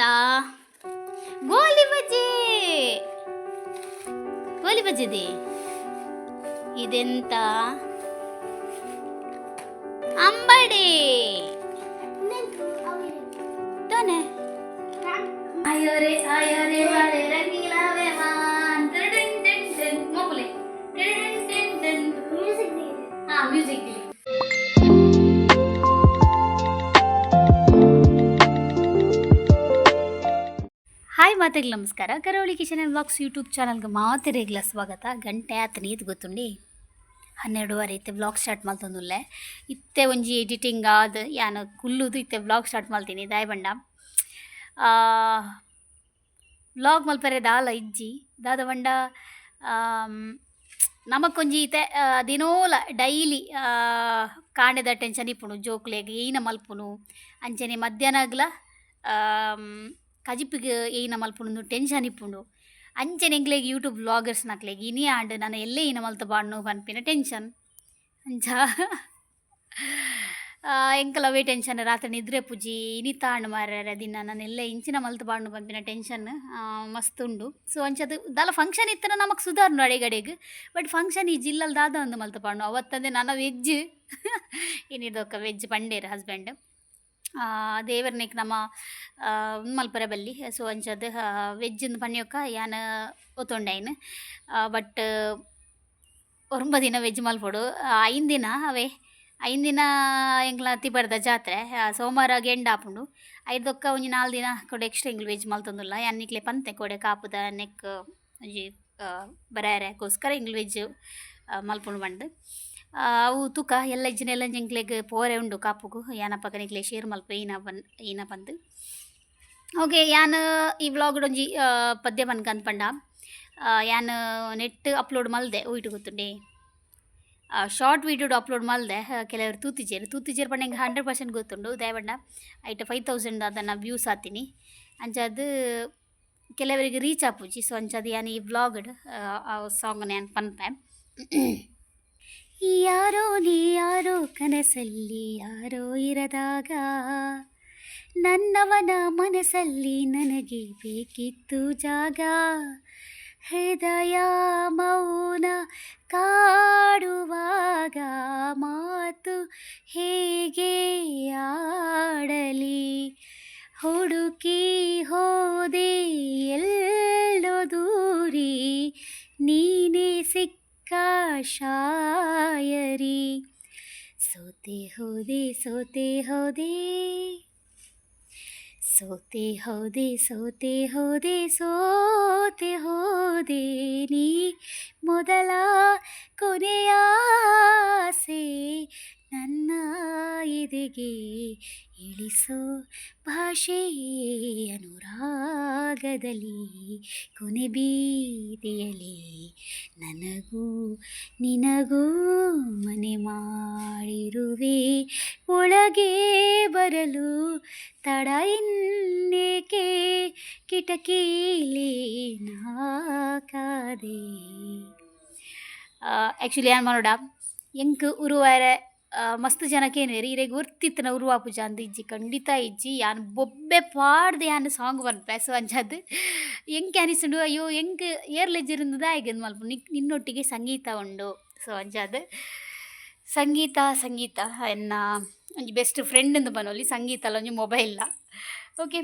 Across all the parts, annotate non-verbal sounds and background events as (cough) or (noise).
પિતા ગોલી బజ్జీ! గోలి బజ్జీది? ఇదెంత? అంబడి! తనే. అయ్యోరే అయ్యోరే. ಹಾಯ್ ಮಾತೆಗೆ ನಮಸ್ಕಾರ. ಕರಾವಳಿ ಕಿಚನ್ ಆ್ಯಂಡ್ ಬ್ಲಾಗ್ಸ್ ಯೂಟ್ಯೂಬ್ ಚಾನಲ್ಗೆ ಮಾತಿರೇಗ್ಲ ಸ್ವಾಗತ. ಗಂಟೆ ಆತ ನೀದ್ ಗೊತ್ತುಂಡಿ? ಹನ್ನೆರಡುವರೆ ಇತ್ತೆ ಬ್ಲಾಗ್ ಸ್ಟಾರ್ಟ್ ಮಾಡ್ತಂದುಲ್ಲೆ. ಇತ್ತೆ ಒಂಜಿ ಎಡಿಟಿಂಗ್ ಆದ, ಯಾನು ಕುಲ್ಲುದು ಇತ್ತೆ ಬ್ಲಾಗ್ ಸ್ಟಾರ್ಟ್ ಮಾಡ್ತೀನಿ. ದಾಯ್ ಬಂಡ ಬ್ಲಾಗ್ ಮಲ್ಪರೆ ದಾಲ ಇಜ್ಜಿ. ದಾದ ಬಂಡ ನಮಕೊಂಜಿ ಇತ್ತೆ ದಿನೋಲ ಡೈಲಿ ಕಾಣೆದ ಟೆನ್ಷನ್ ಇಪ್ಪುನು ಜೋಕ್ಲೆಗೆ, ಏನ ಮಲ್ಪುನು ಅಂಚನೆ ಮಧ್ಯಾಹ್ನಗ್ಲ ಏನ ಮಲ್ಪುಂಡು ಟೆನ್ಷನ್ ಇಪ್ಪುಂಡು. ಅಂಚನೆ ಎಂಕ್ಲೆಗ್ ಯೂಟ್ಯೂಬ್ ಬ್ಲಾಗರ್ಸ್ ನಕ್ಲೆಗ್, ಇನಿ ಆಂಡ್ ನಾನು ಎಲ್ಲೇ ಏನ ಮಲ್ತ ಬಾಡ್ನು ಪನ್ಪಿನ ಟೆನ್ಷನ್ ಅಂಚ ಎಂಕಲ ಅವೇ ಟೆನ್ಷನ್ ರಾತ್ರಿ ನಿದ್ರೆ ಪೂಜಿ, ಇನಿ ತಾಂಡ್ ಮಾರ್ಯಾರ ದಿನ, ನಾನು ಎಲ್ಲೇ ಇಂಚಿನ ಮಲ್ತು ಬಾಡ್ನು ಪನ್ಪಿನ ಟೆನ್ಷನ್ ಮಸ್ತ್ ಉಂಡು ಸೊ ಅಂಚದು, ದಾಲ ಫಂಕ್ಷನ್ ಇತ್ತನ ನಮಕ್ ಸುಧಾರ್ನು ಅಡೆಗಡೆಗ್ ಬಟ್ ಫಂಕ್ಷನ್ ಈ ಜಿಲ್ಲಲ್ಲಿ ದಾದ ಒಂದು ಮಲ್ತು ಪಾಡ್ನು ಅವತ್ತಂದೆ ನನ್ನ ವೆಜ್ ಏನಿದೊಕ್ಕ ವೆಜ್ ಪಂಡೇರ್ ಹಸ್ಬೆಂಡ್ ದೇವರ್ನಿಕ್ ನಮ್ಮ ಮಲ್ಪರೆ ಬಲ್ಲಿ ಸೊ ಅಂಚದು ವೆಜ್ಜಿಂದು ಪಣ್ಯೊಕ್ಕ ಯಾನ ಒತ್ತೊಂಡೈನ್. ಬಟ್ ಒಂಬ ದಿನ ವೆಜ್ ಮಲ್ಪೊಡು. ಐನ್ ದಿನ ಅವೇ ಐನ್ ದಿನ ಎಂಕ್ಲ ತಿಬರ್ದ ಜಾತ್ರೆ. ಆ, ಸೋಮವಾರ ಗೆಂಡ ಆಪುಂಡು. ಐದೊಕ್ಕ ಒಂಜಿ ನಾಲ್ ದಿನ ಕೊಡೆ ಎಕ್ಸ್ಟ್ರಾ ಎಂಗ್ಲು ವೆಜ್ ಮಲ್ತೊಂದುಲ್ಲ ಯಾನಿಕ್ಲೆ ಪಂತೆ ಕೊಡೆ ಕಾಪುದ ನೆಕ್ ಒಂಜಿ ಬರೇರೆಗೋಸ್ಕರ ಎಂಗ್ಲು ವೆಜ್ ಮಲ್ಪುಂಡು ಬಂಡು ಆ, ಅವು ತೂಕ ಎಲ್ಲ ಇಜ್ಜಿನ ಎಲ್ಲ ಜಂಕ್ಲೆಗ್ ಪೋರೆ ಉಂಡು ಕಾಪುಗು. ಏನಪ್ಪ ಕನಿಕ್ಲೆ ಶೇರ್ ಮಲ್ಪ ಈನ ಬನ್ ಈನ ಬಂದು. ಓಕೆ ಯಾನ್ ಈ ವ್ಲಾಗ್ ಒಂಜಿ ಆ, ಪದ್ಯ ಬನ್ಕ ಅಂದ್ಪಂಡ ಯಾನ್ ನೆಟ್ ಅಪ್ಲೋಡ್ ಮಲ್ದೆ ಉಯ್ಟು ಗೊತ್ತುಂಡೆ? ಶಾರ್ಟ್ ವೀಡಿಯೋಡು ಅಪ್ಲೋಡ್ ಮಲ್ದೆ ಕೆಲವರು ತೂತಿಜೇರು ತೂತಿಜೇರು ಪಂಡ ಹೆಂಗೆ ಹಂಡ್ರೆಡ್ ಪರ್ಸೆಂಟ್ ಗೊತ್ತುಂಡು ದಯಬಂಡ ಐಟ ಫೈವ್ ತೌಸಂಡ್ ಅದನ್ನು ವ್ಯೂಸ್ ಆತೀನಿ. ಅಂಚದು ಕೆಲವರಿಗೆ ರೀಚ್ ಆಪುಜಿ. ಸೊ ಅಂಚದು ಯಾನ್ ಈ ವ್ಲಾಗ್ಡ್ ಸಾಂಗ್ ನಾನು ಪನ್ಪೆ. ಯಾರೋ ನೀ ಯಾರೋ ಕನಸಲ್ಲಿ ಯಾರೋ ಇರದಾಗ ನನ್ನವನ ಮನಸ್ಸಲ್ಲಿ ನನಗೆ ಬೇಕಿತ್ತು ಜಾಗ. ಹೃದಯ ಮೌನ ಕಾಡುವಾಗ ಮಾತು ಹೇಗೆ ಆಡಲಿ? ಹುಡುಕಿ ಹೋದೆ ಎಲ್ಲೋ ದೂರಿ ನೀನೇ ಸಿಕ್ಕ ಶಾಯರಿ ಸೋತೆ ಹೋದೆ ಸೋತೆ ಹೋದೆ ಸೋತೆ ಹೋದೆ ಸೋತೆ ಹೋದೆ ಸೋತೆ ಹೋದೆ ನೀ ಮೊದಲ ಕೊನೆಯ ಆಸೆ ನನ್ನ ಎದೆಗೆ ಇಳಿಸೋ ಭಾಷೆ ಅನುರಾಗದಲ್ಲಿ ಕೊನೆ ಬೀದಿಯಲಿ ನನಗೂ ನಿನಗೂ ಮನೆ ಮಾಡಿರುವೆ. ಒಳಗೆ ಬರಲು ತಡ ಇನ್ನೇಕೆ? ಕಿಟಕಿಲಿ ನಾಕಾದೆ. ಆ್ಯಕ್ಚುಲಿ ಏನು ಮಾಡೋಡ ಎಂಕ್ ಉರುವಾರೆ ಮಸ್ತ್ ಜನಕ್ಕೆ ಏನೇರಿ ಇರೆಗ್ ಗೊತ್ತಿತ್ತನ ಪೂಜಾ ಅಂದ್ ಇಜ್ಜಿ. ಖಂಡಿತ ಇಜ್ಜಿ. ಯಾನ್ ಬೊಬ್ಬೆ ಪಾಡ್ದೆ ಯಾನ್ ಸಾಂಗ್ ಬನ್ ಸೊ ಅಂಜಾದ್. ಹೆಂಗೆ ಅನಿಸ್ಂಡು ಅಯ್ಯೋ, ಹೆಂಗೆ ಏರ್ಲೆಜ್ಜಿರಿಂದದ ಆಯ್ಗದ್ ಮಲ್ಪ ನಿನ್ನೊಟ್ಟಿಗೆ ಸಂಗೀತ ಉಂಡು. ಸೊ ಅಂಜಾದ್. ಸಂಗೀತ ಸಂಗೀತ. ಎನ್ನ ಒಂಜಿ ಬೆಸ್ಟ್ ಫ್ರೆಂಡ್ ಅಂತ ಬನ್ನೋಲಿ ಸಂಗೀತ ಅಲ್ಲ ಒಂಜಿ ಮೊಬೈಲ್ಲ ಓಕೆ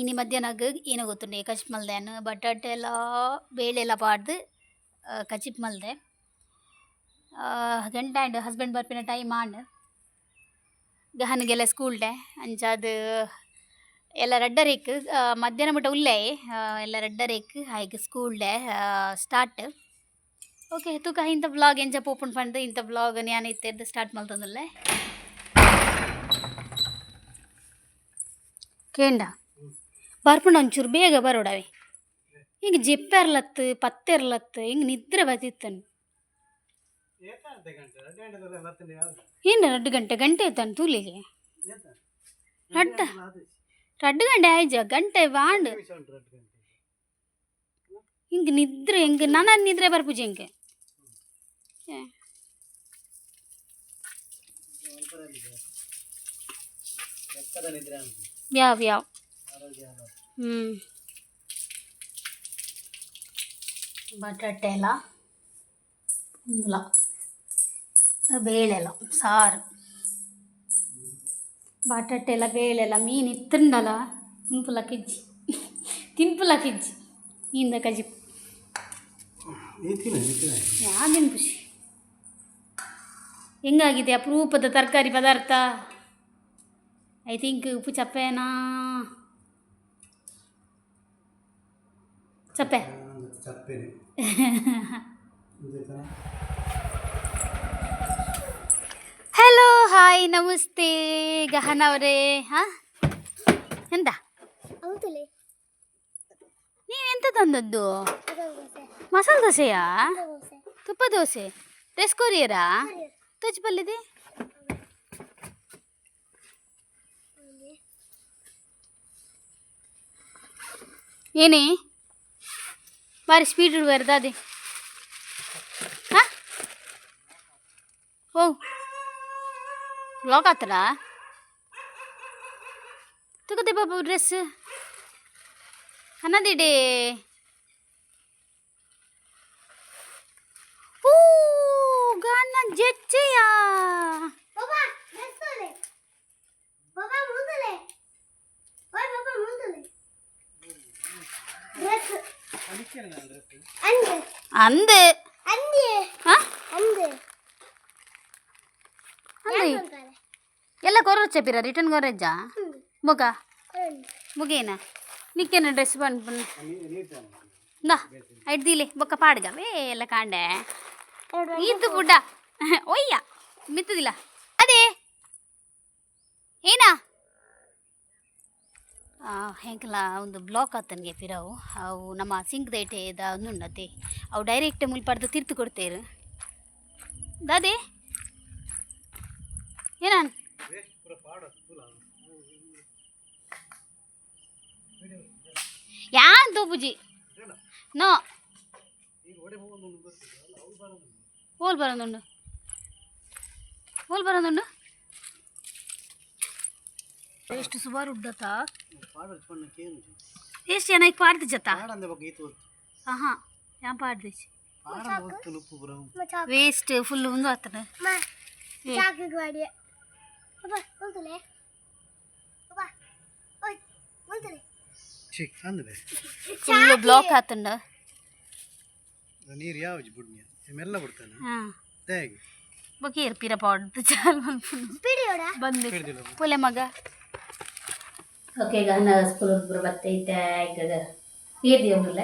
ಇನಿ ಮಧ್ಯಾಹ್ನಗ ಏನೋ ಗೊತ್ತುಂಡೆ, ಕಚ್ಪ್ ಮಲ್ದೆ ಬಟಾಟೆ ಎಲ್ಲ, ಬೇಳೆ ಎಲ್ಲ ಪಾಡ್ದು ಕಚಿಪ್ ಮಲ್ದೆ. ಗಂಟೆ ಆ್ಯಂಡ್ ಹಸ್ಬೆಂಡ್ ಬರ್ಪಿನ ಟೈಮ್ ಆಂಡ್ ಗಹನ್ಗೆಲ್ಲ ಸ್ಕೂಲ್ ಡೇ ಅಂಚಾದ್ ಎಲ್ಲ ರಡ್ಡರೇಕ್ ಮಧ್ಯಾಹ್ನ ಮಟ್ಟ ಉಲ್ಲೇ ಎಲ್ಲ ರಡ್ಡರೇಕ್ ಹಾಗೆ ಸ್ಕೂಲ್ ಡೇ ಸ್ಟಾರ್ಟ್ ಓಕೆ ತೂಕ ಇಂಥ ಬ್ಲಾಗ್ ಎಂಚ ಓಪನ್ ಪಂಡು ಇಂಥ ಬ್ಲಾಗ್ ನಾನು ಇತ್ತೆದ್ದು ಸ್ಟಾರ್ಟ್ ಮಾಡ್ತಂದುಲ್ಲೆ ಕೇಂಡ, ಬರ್ಪುಂಡು ಒಂಚೂರು ಬೇಗ ಬರೋಡವೆ. ಈಗ ಜಿಪ್ಪೆರ್ಲತ್ತು ಪತ್ತೆರ್ಲತ್ತು ಹಿಂಗೆ ನಿದ್ರೆ ಬತ್ತಿತ್ತನು ಏನು ಎರಡು ಗಂಟೆ ಗಂಟೆ ಇತ್ತಾನು ತೂಲಿಗೆ ರಡ್ಡ ರಡ್ಡು ಗಂಟೆ ಆಯ್ಜ ಗಂಟೆ ವಾಂಡ್ ಹಿಂಗೆ ನಿದ್ರೆ ಹಿಂಗೆ ನನ್ನ ನಿದ್ರೆ ಬರ್ಪುಜಿ ಹಿಂಗೆ? ಏ. ಯಾವ ಯಾವ? ಹ್ಞೂ ಬಟಾಟೆ ಎಲ್ಲ. ಕುಂಬಳ ಬೇಳೆಲ್ಲ ಸಾರು. ಬಾಟಾಟೆ ಎಲ್ಲ ಬೇಳೆಲ್ಲ ಮೀನು ಇತ್ತುಂಡಲ್ಲ ಉಂಪುಲ ಕಿಜ್ಜಿ. ತಿನ್ಪುಲ ಕಿಜ್ಜಿ ಮೀನಿನ ಕಜಿ ಯಾವ್ದೇನು ಖುಷಿ. ಹೆಂಗಾಗಿದೆ ಅಪರೂಪದ ತರಕಾರಿ ಪದಾರ್ಥ? ಐ ಥಿಂಕ್ ಉಪ್ಪು ಚಪ್ಪೆನಾ? ಚಪ್ಪೆ. (laughs) ಹಲೋ ಹಾಯ್ ನಮಸ್ತೆ ಗಹನ ಅವರೇ ಹಾಂ? ಎಂತ? ಹೌದಲೇ ಎಂತ ತಂದದ್ದು? ಮಸಾಲ ದೋಸೆಯಾ? ದೋಸೆ. ತುಪ್ಪ ದೋಸೆ. ಡ್ರೆಸ್ ಕೊರಿಯರಾ? ತೋಚ್ ಬಲ್ಲಿದೆ. ಏನೇ? ಬಾರಿ ಸ್ಪೀಡ್ ಇಡ್ಬಾರ್ದು ಅದೇ ಹಾಂ? ಓ ಲಾಕ್ ಆತರಾ ತಗೋದೆ ಬಾಬು ಡ್ರೆಸ್ ಅನ್ನದಿಡೆ ಓ ಗಾನ ಜೆಚ್ಚೆಯಾ ಬಾಬಾ ಡ್ರೆಸ್ಸಲೆ ಬಾಬಾ ಮುಂದಲೆ ಓಯ್ ಬಾಬಾ ಮುಂದಲೆ ಡ್ರೆಸ್ ಅಂದೆ ಅಂದೆ ಅಂದೆ ಹಾಂ ಅಂದೆ ಅಂದೆ ಅಂತಾರೆ ಪಿರ ರಿಟರ್ನ್ ಬೊಗೇನ ನಿಕ್ಕೇನ ಡ್ರೆಸ್ ಬಂದು ಬನ್ನಿ ನಾ ಐಡ್ದಿಲೆ ಬೊಕ್ಕ ಪಾಡ್ಗ. ವೇ, ಎಲ್ಲ ಕಾಂಡೆ. ಇದ್ದು ಬುಡ್ಡ ಒಯ್ಯ, ಮಿತ್ತದಿಲ್ಲ. ಅದೇ. ಏನಾ? ಹೆಂಕಲ ಒಂದು ಬ್ಲಾಕ್ ಆತನಿಗೆ ಪಿರಾವು. ಅವು ನಮ್ಮ ಸಿಂಕ್ ದೈಟೆ, ದ ಉಂಡತೆ ಅವು ಡೈರೆಕ್ಟ್ ಮುಲ್ಪಡ್ದು ತಿರ್ತು ಕೊಡ್ತೇರು. ದಾದೆ. ಏನಾನ್? ಯಾನ್ ತೋಪುಜಿ ನೋ ಹೋಲ್ ಬರೋದುಂಡು ಹೋಲ್ ಬರೋದುಂಡು ಎಷ್ಟು ಸುಮಾರು ಉಡ್ಡತಾ ಎಷ್ಟು ಜನ ಈಗ ಪಾಡ್ದು ಜತ ಪಾಡಂದ ಬಗ್ಗೆ ಈತು ಆಹಾ ಯಾ ಪಾಡ್ದಿಚ್ಚಿ ಪಾಡಂದ ಹೊತ್ತು ಉಪ್ಪು ಬರೋ ಮಚಾಕ ವೇಸ್ಟ್ ಫುಲ್ ಒಂದು ಆತನ ಫುಲ್ ಬ್ಲಾಕ್ ಆತಂಡ ನೀರು ಯಾವ ಬುಡ್ಮಿ ಮೆಲ್ಲ ಬಿಡ್ತಾನೆ ಹಾಂ. ಹೇಗೆ ಬಕೀರ್ ಪಿರ ಪಾಡ್ದು ಚಾಲ್ ಬಂದು. ಪೊಲೆ ಮಗ. ಓಕೆ ಈಗ ಅನ್ನ ಸ್ಕೂಲ್ ಹುಡುಗರು ಬತ್ತೈತೆ ಈಗ ಪೇರ್ದಿ ಅವ್ರಲ್ಲ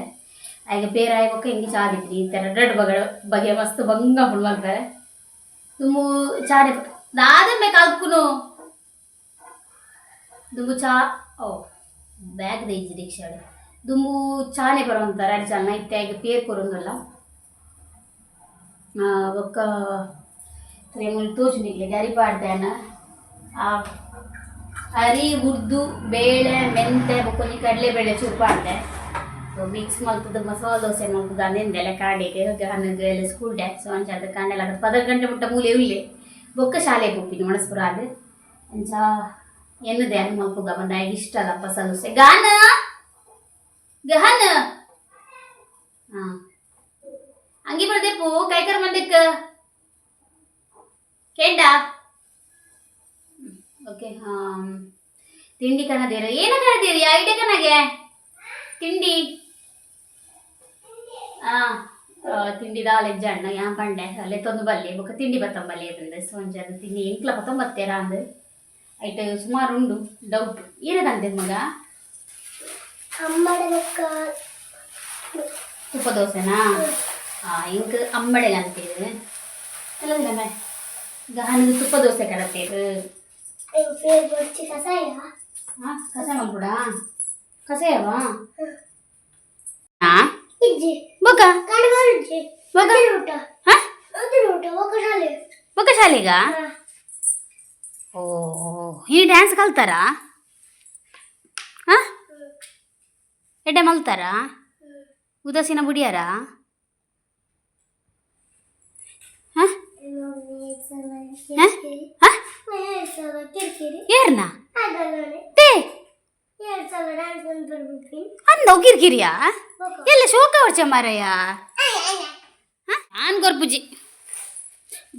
ಆಗ ಪೇರ ಆಯ್ಬೇಕು ಹಿಂಗೆ ಚಾದಿದ್ರಿ ಈ ಥರ ರೆಡ್ ಬಗೆ ಬಗೆ ಮಸ್ತ್ ಬಂಗ ಫುಲ್ ತುಂಬ ದುಮ್ಮು ದಾದಮ್ಮೆ ಕಲ್ಕುನು ದುಂಬು ಚಾ, ಓ, ಬ್ಯಾಗ್ ದೈಜಿ ರಿಕ್ಷಾಡು ದುಂಬು ಚಾನೆ ಬರೋಂತಾರೆ ಇತ್ತೆ ಈಗ ಪೇರ್ ಕೊರೊಂದಲ್ಲ ಒಕ್ಕ ತೋಚು ತೋಚುನಿಗ್ಲೆ ಗರಿ ಪಾಡ್ದೇನ ಅರಿ, ಉರ್ದು, ಬೇಳೆ, ಮೆಂತೆ ಬೊಕ್ಕೊಂಜಿ ಕಡಲೆಬೇಳೆ ಚೂರು ಪಾಡ್ದೆ ಮಿಕ್ಸ್ ಮಲ್ತದ ಮಸಾಲ ದೋಸೆ ಮಲ್ತದ ಅಂದೆಂದೆಲ್ಲ ಕಾಡಿಗೆ ಹನ್ನೊಂದು ಎಲ್ಲ ಸ್ಕೂಲ್ ಡ್ಯಾಕ್ ಸೊ ಅಂಚ ಅದು ಕಾಣೆಲ್ಲ ಪದ ಗಂಟೆ ಮುಟ್ಟ ಮೂಲೆ ಉಳ್ಳೆ ಬೊಕ್ಕ ಶಾಲೆಗೆ ಹೋಗ್ತೀನಿ ಮಣಸ್ಪುರ ಅದು ಅಂಚ ಎನ್ನದೆ ಅದು ಮಲ್ಪುಗ ಬಂದ ಇಷ್ಟ ಅಲ್ಲ ಸಲುಸೆ. ಗಾನ ಗಹನ! ಅಂಗಿ ಹಂಗೆ ಬರ್ದೆಪ್ಪು, ಕೈಕರ್ ಮಂದಕ್ಕ? ಕೇಂಡ? ಓಕೆ, ಹಾಂ. ತಿಂಡಿ ಕಣದೇರ, ಏನು ಕಣದೇರಿ, ಐಡಿಯಾ ಕಣಗೆ? ತಿಂಡಿ? ಹಾಂ. ತಿಂಡಿ ದಾಲ್ ಎಜ್ಜಣ್ಣ ಯಾ ಪಂಡೆ ಅಲ್ಲೇ ತೊಂದು ಬಲ್ಲೆ ಬೊಕ್ಕ ತಿಂಡಿ ಬತ್ತಂಬಲ್ಲಿ ಅದಂದ್ರೆ ಸೊಂಜದ ತಿಂಡಿ ಎಂಕ್ಲ ಬತ್ತಂಬತ್ತೇರ ಅಂದ್ ಐಟ್ ಸುಮಾರು ಉಂಡು ಡೌಟ್ ಏನದಂತೆ ಮಗ ಅಮ್ಮಡ ಬೊಕ್ಕ ತುಪ್ಪ ದೋಸೆನಾ ಹಾಂ ಇಂಕ್ ಅಂಬಡೆ ಅಂತೀರು ಎಲ್ಲ ದಿನ ಗಹನದು ತುಪ್ಪ ದೋಸೆ ಕಡತೇರು ಇದು ಪೇರ್ ಬೊಚ್ಚಿ ಕಸಾಯ ಹಾಂ ಕಸ ಮಾಡ್ಬಿಡ ಕಸಯವಾ ಹಾಂ ಇಜ್ಜಿ. ಬೊಕ್ಕ ಕಣ ಬರುಜ್ಜಿ ಬೊಕ್ಕ ಊಟ. ಹಾಂ? ಅದಿನ ಊಟ ಒಕ್ಕ ಶಾಲೆ ಬೊಕ್ಕ ಶಾಲೆಗ. ಓ ಈ ಡ್ಯಾನ್ಸ್ ಕಲ್ತಾರಾ? ಹಾ? ಎಡ್ಡೆ ಮಲ್ತಾರಾ? ಉದಾಸೀನ ಬುಡಿಯಾರಾ? ಹಾಂ? ಅಂದ ಕಿರಿಕಿರಿಯಾ ಎಲ್ಲ ಶೋಕ ವರ್ಷ ಮಾರಯ್ಯ. ಆನ್ ಗೊರ್ಪುಜಿ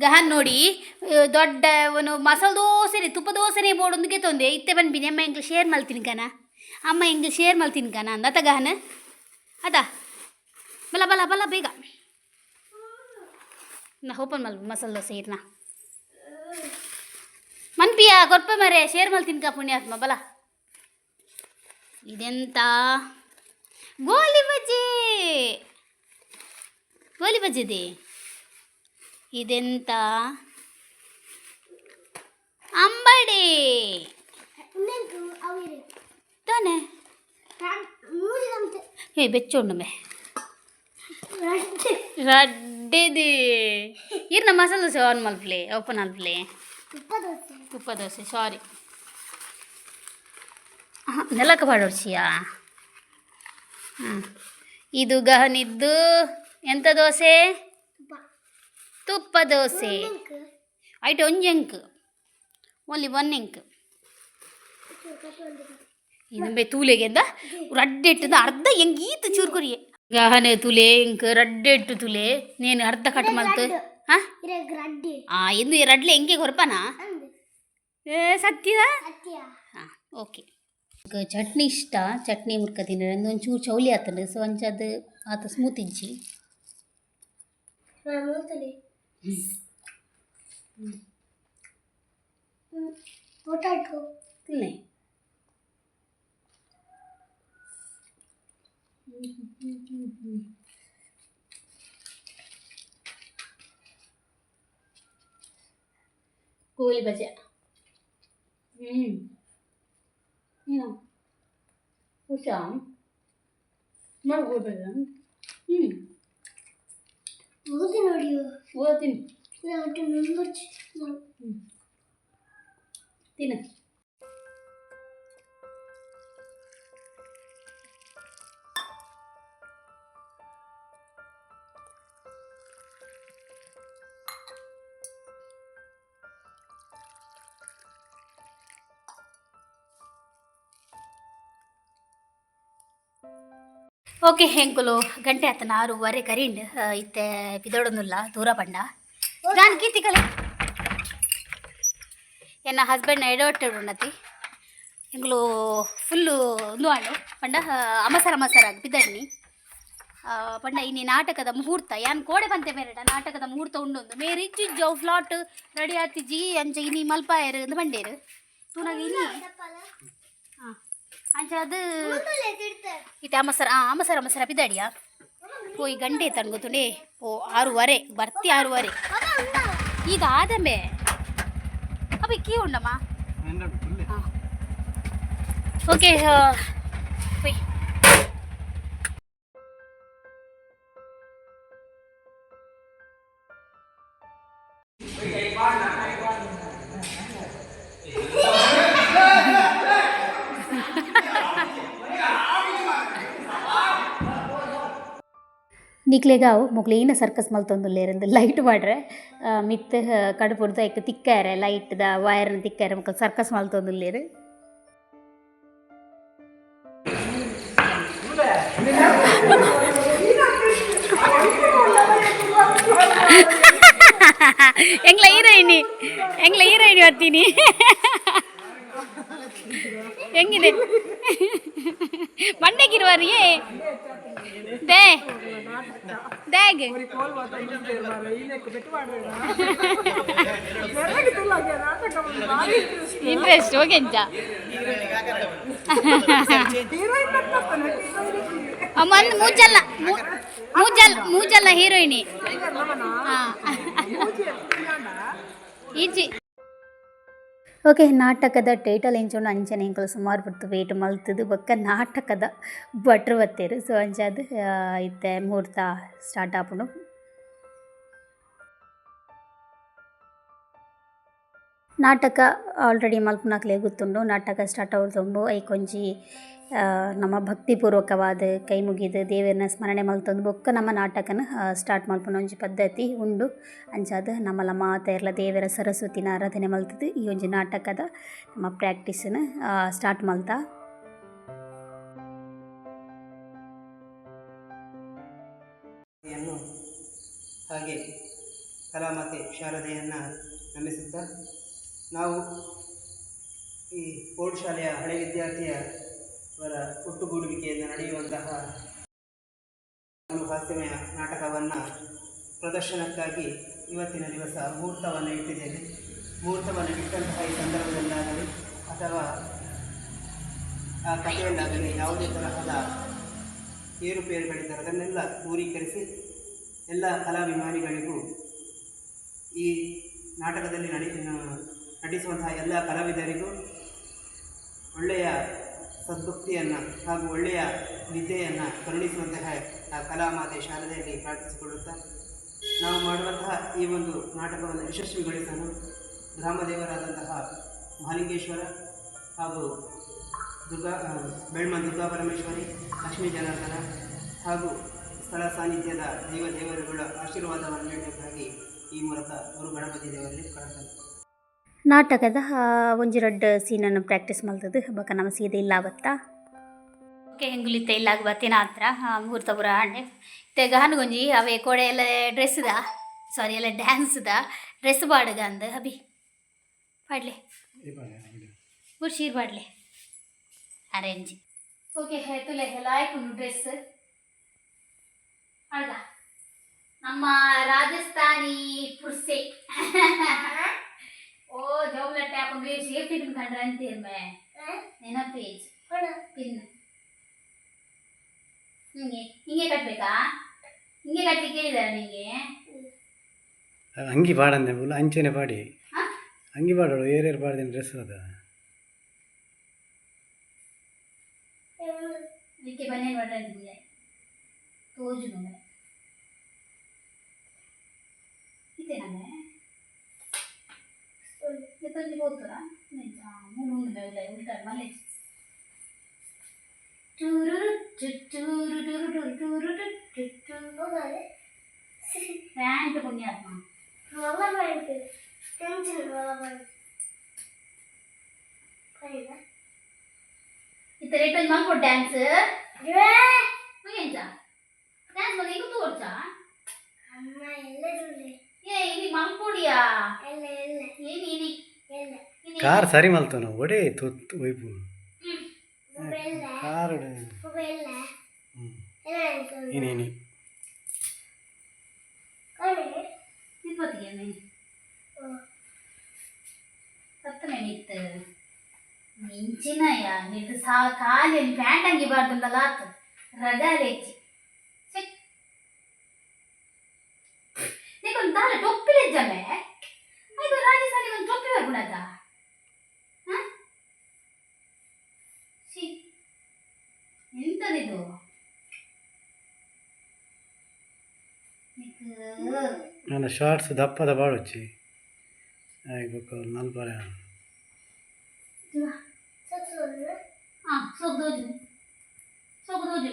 ಗಹನ್ ನೋಡಿ ದೊಡ್ಡ ದೊಡ್ಡ ಅವನು ದೋಸೆ ರೀ ತುಪ್ಪ ದೋಸೆನೆ ಬೋಡೊಂದಿಗೆ ತೊಂದೆ. ಇತ್ತೆ ಬಂದ್ಬಿನಿ ಅಮ್ಮ ಎಂಗ್ಲು ಶೇರ್ ಮಲ್ತೀನಿ ತಿನ್ಕನ ಅಮ್ಮ ಎಂಗ್ಲು ಶೇರ್ ಮಲ್ತೀನಿ ಕಣ ಅಂದ ಅತ ಗಹನ್. ಅದ. ಬಲ ಬಲ ಬಲ ಬೇಗ. ನಾ ಹೋಪನ್ ಮಲ್ ಮಸಾಲೆ ದೋಸೆ ಇರ್ನ. ಮನ್ಪಿಯ ಗೊರ್ಪ ಮರೆ ಶೇರ್ ಮಲ್ತೀನಿ ಕಾ ಪುಣ್ಯಾತ್ಮ ಬಲ. ಇದೆಂತ? ಗೋಲಿ ಬಜ್ಜಿ ಗೋಲಿ ಬಜ್ಜಿದೆ ಇದೆಂತ? ಅಂಬಡಿ! ಇನ್ನೆಂಟು? ಅವಿರೆ. ತಾನೆ? ಮೂರು ನಮ್ದು ಏ ಬೆಚ್ಚೊಂಡುಮೆ ರಡ್ಡೆ. ರಡ್ಡೆದಿ. ಇರ್ನ ಮಸಾಲೆ ದೋಸೆ ಆನ್ ಮಲ್ಪ್ಲೆ ಓಪನ್ ಅಲ್ಪ್ಲೆ ತುಪ್ಪ ದೋಸೆ ತುಪ್ಪ ದೋಸೆ ಸಾರಿ ನೆಲಕ್ಕೆ ಬಾಡೋಡ್ಸಿಯಾ? ಹ್ಞೂ ಇದು ಗಹನಿದ್ದು ಎಂಥ ದೋಸೆ? ತುಪ್ಪ. ದೋಸೆ. ಐಟ್ ಒಂಜ್ ಎಂಕ್ ಓನ್ಲಿ ಒನ್ ಎಂಕ್ ಇನ್ನೊಮ್ಮೆ ತೂಲೆಗೆ ಅಂದ ರಡ್ಡೆಟ್ಟದ ಅರ್ಧ ಎಂಗ್ ಈತ ಕುರಿ ಗಹನೆ ತುಲೆ ಎಂಕ್ ರಡ್ಡೆಟ್ಟು ತುಲೆ. ನೀನು ಅರ್ಧ ಕಟ್ ಮಲ್ತು ಹಾಂ? ಹಾಂ ರಡ್ಲೆ ಹೆಂಗೆ ಹೊರಪನಾ ಏ ಸತ್ಯದ ಸತ್ಯ. ಹಾಂ ಓಕೆ ಚಟ್ನಿ ಇಷ್ಟ ಚಟ್ನಿ ಮುರ್ಕ ತಿನ್ನೋದು ಒಂಚೂರು ಚೌಲಿ ಆತಂಡು ಸೊ ಒಂಚದು ಆತ ಸ್ಮೂತ್ ಇಜ್ಜಿ ನಾನು ನೋಡ್ತೇನೆ ಪೊಟ್ಯಾಟೊ ಇಲ್ಲೇ ಕೋಳಿ ಬಜೆ ಹ್ಞೂ ఉషాం మరి ఊపిద్దాం ఊతి నోడి ఊతిని తిన. ಓಕೆ ಹೆಂಕುಲು ಗಂಟೆ ಆತನ ಆರೂವರೆ ಕರಿಂಡ್ ಇತ್ತೆ ಪಿದೋಡೊಂದುಲ್ಲ ದೂರ ಪಂಡ ನಾನು ಕೀರ್ತಿ ಕಲ ಎನ್ನ ಹಸ್ಬೆಂಡ್ ಎಡವಟ್ಟೆಡು ಉನ್ನತಿ ಫುಲ್ಲು ಫುಲ್ಲು ನುವಾಡು ಪಂಡ ಅಮಸರ ಅಮಸರ ಬಿದ್ದಣ್ಣಿ. ಪಂಡ ಇನ್ನಿ ನಾಟಕದ ಮುಹೂರ್ತ, ಯಾನ್ ಕೋಡೆ ಬಂತೆ ಮೇರೆಡ, ನಾಟಕದ ಮುಹೂರ್ತ ಉಂಡೊಂದು. ಮೇ ಇಜ್ಜು ಜೋ ಫ್ಲಾಟ್, ರೆಡಿ ಆತಿಜ್ಜಿ ಅಂಚ ಇನ್ನಿ ಮಲ್ಪಾಯರು ಅಂದ್ ಬಂಡೇರು. ತೂನಾಗ ಅಂಚ ಅದು ಇತ್ತೆ ಅಮಸರ ಹಾಂ ಅಮಸರ ಅಮಸರ ಬಿದ್ದಾಡಿಯಾ ಓ ಈ ಗಂಟೆ ತನ್ ಗೊತ್ತುಂಡೆ ಓ ಆರೂವರೆ ಬರ್ತಿ ಆರೂವರೆ ಈಗ ಆದಂಬೆ ಅಬ್ಬ ಕೀ ಉಂಡಮ್ಮ ಎಂಗಡು ಫುಲ್ಲೆ ಓಕೆ പോയി ನಿಕ್ಲೆಗಾವು ಮೊಗ್ಲೇನ ಸರ್ಕಸ್ ಮಲ್ತೊಂದುಲ್ಲೇರಂದು ಲೈಟ್ ಮಾಡ್ರೆ ಮಿತ್ ಕಡುಪುಡ್ದ ಇಕ್ಕ ತಿಕ್ಕಾರೆ ಲೈಟ್ದ ವೈರ್ನ ತಿಕ್ಕಾರೆ ಮಕ್ಕಳು ಸರ್ಕಸ್ ಮಲ್ತೊಂದುಲ್ಲೇರು ಎಂಗ್ಲ ಹೀರೋಯಿನಿ? ಎಂಗ್ಲ ಹೀರೋಯಿನಿ ಬರ್ತೀನಿ ಹೆಂಗಿದೆ? ಮಂಡೆಗಿರುವರಿಯೇ ದೇ. ದ್ಯಾಗ್. ಇಂಟ್ರೆಸ್ಟ್ ಹೋಗೆಂಚ ಮಂದ್ ಮೂಜಲ್ಲ ಮೂಜಲ್ ಮೂಜಲ್ಲ ಹೀರೋಯಿನಿ. ಈಜಿ. ಓಕೆ ನಾಟಕದ ಟೈಟಲ್ ಎಂಚೋಂಡು ಅಂಚನೆ ಎಂಕಲು ಸುಮಾರು ಬಿಡ್ತು ವೇಟ್ ಮಲ್ತದು ಬೊಕ್ಕ ನಾಟಕದ ಭಟ್ರು ಬತ್ತೇರು ಸೊ ಅಂಚದು ಇತ್ತೆ ಮುಹೂರ್ತ ಸ್ಟಾರ್ಟ್ ಆಪುಂಡು ನಾಟಕ ಆಲ್ರೆಡಿ ಮಲ್ಪುನಕ್ಲೆ ಗೊತ್ತುಂಡು ನಾಟಕ ಸ್ಟಾರ್ಟ್ ಆವೊಂದು ಐಕೊಂಜಿ ಆ, ನಮ್ಮ ಭಕ್ತಿಪೂರ್ವಕವಾದ ಕೈ ಮುಗಿದು ದೇವರನ್ನ ಸ್ಮರಣೆ ಮಲ್ತೊಂದು ಬೊಕ್ಕ ನಮ್ಮ ನಾಟಕನ ಸ್ಟಾರ್ಟ್ ಮಾಡ್ಕೊಂಡು ಒಂಜಿ ಪದ್ಧತಿ ಉಂಡು. ಅಂಚಾದ ನಮ್ಮಲ ಮಾತ ಇರಲ ದೇವರ ಸರಸ್ವತಿನ ಆರಾಧನೆ ಮಲ್ತದ್ದು ಈ ಒಂಜಿ ನಾಟಕದ ನಮ್ಮ ಪ್ರಾಕ್ಟೀಸನ್ನು ಸ್ಟಾರ್ಟ್ ಮಲ್ತಾ. ಹಾಗೆ ಕಲಾಮತೆ ಶಾರದೆಯನ್ನು ನಮಿಸುತ್ತಾ ನಾವು ಈ ಪ್ರೌಢಶಾಲೆಯ ಹಳೆ ವಿದ್ಯಾರ್ಥಿಯ ಅವರ ಒಟ್ಟುಗೂಡುವಿಕೆಯಿಂದ ನಡೆಯುವಂತಹ ಹಾಸ್ಯಮಯ ನಾಟಕವನ್ನು ಪ್ರದರ್ಶನಕ್ಕಾಗಿ ಇವತ್ತಿನ ದಿವಸ ಮುಹೂರ್ತವನ್ನು ಇಟ್ಟಿದ್ದೇನೆ. ಮುಹೂರ್ತವನ್ನು ಇಟ್ಟಂತಹ ಈ ಸಂದರ್ಭದಲ್ಲಾಗಲಿ ಅಥವಾ ಆ ಕಥೆಯಲ್ಲಾಗಲಿ ಯಾವುದೇ ತರಹದ ಏರುಪೇರುಗಳಿದ್ದರೆ ಅದನ್ನೆಲ್ಲ ಪೂರೀಕರಿಸಿ ಎಲ್ಲ ಕಲಾಭಿಮಾನಿಗಳಿಗೂ ಈ ನಾಟಕದಲ್ಲಿ ನಡೆ ನಟಿಸುವಂತಹ ಎಲ್ಲ ಕಲಾವಿದರಿಗೂ ಒಳ್ಳೆಯ ಸದ್ಭಕ್ತಿಯನ್ನು ಹಾಗೂ ಒಳ್ಳೆಯ ವಿದ್ಯೆಯನ್ನು ಕರುಣಿಸುವಂತಹ ಆ ಕಲಾಮಾತೆ ಶಾರದೆಯಲ್ಲಿ ಪ್ರಾರ್ಥಿಸಿಕೊಳ್ಳುತ್ತಾ ನಾವು ಮಾಡುವಂತಹ ಈ ಒಂದು ನಾಟಕವನ್ನು ಯಶಸ್ವಿಗೊಳಿಸಲು ಗ್ರಾಮದೇವರಾದಂತಹ ಮಹಾಲಿಂಗೇಶ್ವರ ಹಾಗೂ ದುರ್ಗಾ ಬೆಳ್ಮ ದುರ್ಗಾ ಪರಮೇಶ್ವರಿ, ಲಕ್ಷ್ಮೀ ಜನಾರ್ದನ ಹಾಗೂ ಸ್ಥಳ ಸಾನ್ನಿಧ್ಯದ ದೇವ ದೇವರುಗಳ ಆಶೀರ್ವಾದವನ್ನು ನೀಡಬೇಕಾಗಿ ಈ ಮೂಲಕ ಗುರು ಗಣಪತಿ ದೇವರಲ್ಲಿ ಪ್ರಾರ್ಥನೆ ನಾಟಕದ ಒಂಜಿ ರಡ್ಡ್ ಸೀನನ್ನು ಪ್ರಾಕ್ಟೀಸ್ ಮಾಡ್ತದೆ ಬಕ ನಮ್ಮ ಸೀದೆ ಇಲ್ಲ ಬತ್ತಾ ಓಕೆ ಹೆಂಗುಲಿತ ಇಲ್ಲ ಬತ್ತಿನ ಹತ್ರ. ಮುಹೂರ್ತ ಪೂರ ಇತ್ತೆ ಮತ್ತೆ ಗಾನುಗೊಂಜಿ ಅವೇ ಕೋಡೆ ಎಲ್ಲ ಡ್ರೆಸ್ದ ಸಾರಿ ಎಲ್ಲ ಡ್ಯಾನ್ಸ್ದ ಡ್ರೆಸ್ ಬಾಡಗ ಅಂದ ಅಭಿ ಪಾಡ್ಲೆ. ಶೀರ್ ಪಾಡ್ಲೆ ಅರೇಂಜ್. ಓಕೆ ತುಲೆ ಎಲ್ಲ ಆಯ್ಕೊಂಡು ಡ್ರೆಸ್ ಅಳ್ದ ನಮ್ಮ ರಾಜಸ್ಥಾನಿ ಪುರ್ಸೆ. (laughs) ಓ ಜೋಬ್ಲೆಟ್ ಹಾಕೊಂಡು ಸೇಫ್ಟಿ ಪಿನ್ ಕಂಡ್ರೆ ಅಂತೀರ್ಮೆ ನೆನಪೇಜ್ ಪಿನ್. ಹಿಂಗೆ ಹಿಂಗೆ ಕಟ್ಬೇಕಾ? ಹಿಂಗೆ ಕಟ್ಲಿಕ್ಕೆ ಹೇಳಿದಾರೆ ನಿಂಗೆ? ಅಂಗಿ ಪಾಡಂದೆ ಫುಲ್ ಅಂಚೆನೆ ಪಾಡಿ ಹಾ? ಅಂಗಿ ಪಾಡೋಳು ಏರೇರು ಪಾಡ್ದೇನೆ ಡ್ರೆಸ್ ಅದ ಅದಕ್ಕೆ ಬನ್ನಿ ನೋಡ್ರೆ ನಿಮಗೆ ತೋಜು ನಮಗೆ ಇದೆ ನಮಗೆ ಎತ್ತೊಂದು ಹೋಗ್ತಾರ ಮೂರು ಉಂಡು ಇಲ್ಲ ಉಲ್ಟಾರ ಮಲ್ಲೆ tour tour tour tour tour tour pant ಪುಣ್ಯಾತ್ಮ ಇತ್ತ ರೇಟಲ್ಲಿ ಮಾಡ್ಕೊಡ್ ಡ್ಯಾನ್ಸ್ ಎಂತ ಡ್ಯಾನ್ಸ್ ಬಗ್ಗೆ ಈಗ ತೋರ್ಸಾ ಏ ಇಲ್ಲಿ ಮಲ್ಕೊಡಿಯಾ ಏನಿ ಇನಿ ಇನಿ. ಕಾರ್ ಸರಿ ಮಲ್ತವ ನಾವು ಒಡೆ ತೊತ್ತು ಒಯ್ಪು ಕಾರ್ ಹ್ಞೂ ಇನಿ ಇನಿ. ನಿಪ್ಪತ್ತಿಗೆ ನೀನು ಸತ್ತನೆ ನಿತ್ತು ಮಿಂಚಿನಯ್ಯ ನಿದ್ದು ಸಾ ಕಾಲಿಯಲ್ಲಿ ಪ್ಯಾಂಟ್ ಅಂಗಿ ಬಾರ್ದಲ್ಲ ಆತು. ರಗಾಲೆಚ್ಚಿ ಚೆಕ್ ನೀಕೊಂದು ತಾಲೆ ಟೊಪ್ಪಿಲೆಜ್ಜಮ್ಮೆ ಆಯ್ತು ರಾಜಸ್ಥಾನಿ ಒಂದು ಟೊಪ್ಪಿ ಬರ್ಬಿಡದ ಸಿ ಎಂತದಿದು ನಿಕ್ಕು ನನ್ನ ಶಾರ್ಟ್ಸ್ ದಪ್ಪದ ಬಾಡೊಚ್ಚಿ ಆಯ್ತು ನಲ್ಪರ ಹಾಂ ಸೊಗ್ದೋಜು ಸೊಗ್ದೋಜು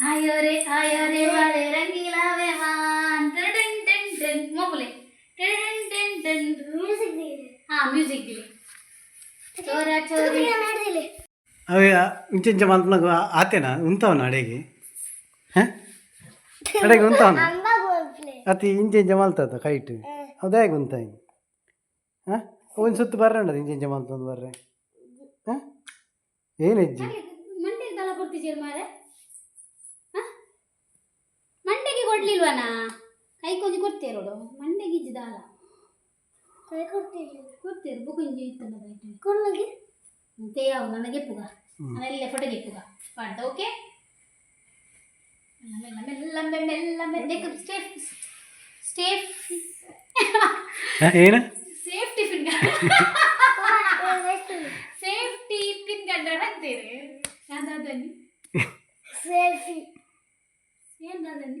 ಆಯೋರೆ ಸೊಗ್ರಿಗೆ ಹೂರೇ ಮಾನ್ ಅದೇವಡಾ ಟೆನ್ ಟೆನ್ ಇದೆಲ್ಲ ತಿಂತವಲ್ಲ ಟೆನ್ ಟನ್ ಟನ್. ಟನ್ ಹಾ ಮ್ಯೂಸಿಕ್ ದಿಲಿ ಚೋರ ಚೋರಿ. ಅವೆ ಇಂಚೆ ಇಂಚೆ ಮಲ್ಪನಾಗ ಆತೇನಾ? ಉಂತವನ ಅಡೆಗೆ? ಹಾಂ? ಅಡೆಗೆ ಉಂತವನ? (laughs) ಅತಿ ಇಂಚೆ ಇಂಚೆ ಮಲ್ತದ ಕೈಟ್? ಹೌದಾಗ ಉಂತಾಯಿ? ಹಾಂ? ಒಂದು ಸುತ್ತು ಬರ್ರಂಡ ಇಂಚೆ ಇಂಚೆ ಮಲ್ತೊಂದು ಬರ್ರೆ. ಹಾಂ? ಏನು ಹೆಜ್ಜೆ? ಕೊಡ್ಲಿಲ್ವನಾ ಕೈ ಕೊಂಚ ಕೊಡ್ತೀರೋಡು ಅಲ್ಲ ಕೈ ದಾಳ ಕೊಡ್ತೀರು ಬುಗುಂಜಿ ಇತ್ತು ಮತ್ತೆ ಯಾವ ನನಗೆ ಪುಗ. ನಾನೆಲ್ಲ ಫೋಟೋಗೆ ಪುಗ ಪಾಡ್ದ ಓಕೆ ಮೆಲ್ಲ ಮೆಲ್ಲ ಮೆಲ್ಲ ಮೆಲ್ಲ ಮೆಲ್ಲ ಸ್ಟೇಫ್ ಸೇಫ್ಟಿ ಸೇಫ್ ಟಿಫಿನ್ ಕಂಡ್ರೆ ಅಂತೀರಿ ಯಾವ್ದಾದನಿ ಏನ್ ದಾದನಿ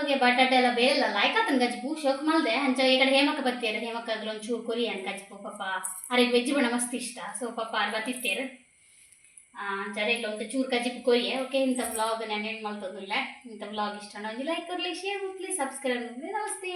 ಓಕೆ ಬಟಾಟೆ ಎಲ್ಲ ಬೇಯಲ್ಲ ಲಾಯ್ಕಾತನ ಗಜ್ಬು ಶೋಕ್ ಮಲ್ದೆ. ಅಂಚ ಈ ಕಡೆ ಹೇಮಕ್ಕ ಬತ್ತೀರ ಹೇಮಕ್ಕಾಗ್ಲ ಒಂಚೂರು ಕೊರಿಯನ್ ಗಜ್ಬು ಪಪ್ಪ ಅವ್ರಿಗೆ ವೆಜ್ ಬಣ್ಣ ಮಸ್ತ್ ಇಷ್ಟ. ಸೊ ಪಾಪ ಅವ್ರು ಬತ್ತಿತ್ತೇರು ಜರೆಗ್ಲ ಒಂದು ಚೂರು ಕಜಿಪ್ ಕೊರಿಯೆ. ಓಕೆ ಇಂಥ ವ್ಲಾಗ್ ನಾನು ಏನು ಮಾಡ್ತದಿಲ್ಲ ಇಂಥ ವ್ಲಾಗ್ ಇಷ್ಟ ಲೈಕ್ ಕೊರಲಿ ಶೇರ್ ಮಾಡ್ಲಿ ಸಬ್ಸ್ಕ್ರೈಬ್ ಮಾಡಲಿ ನಮಸ್ತೆ.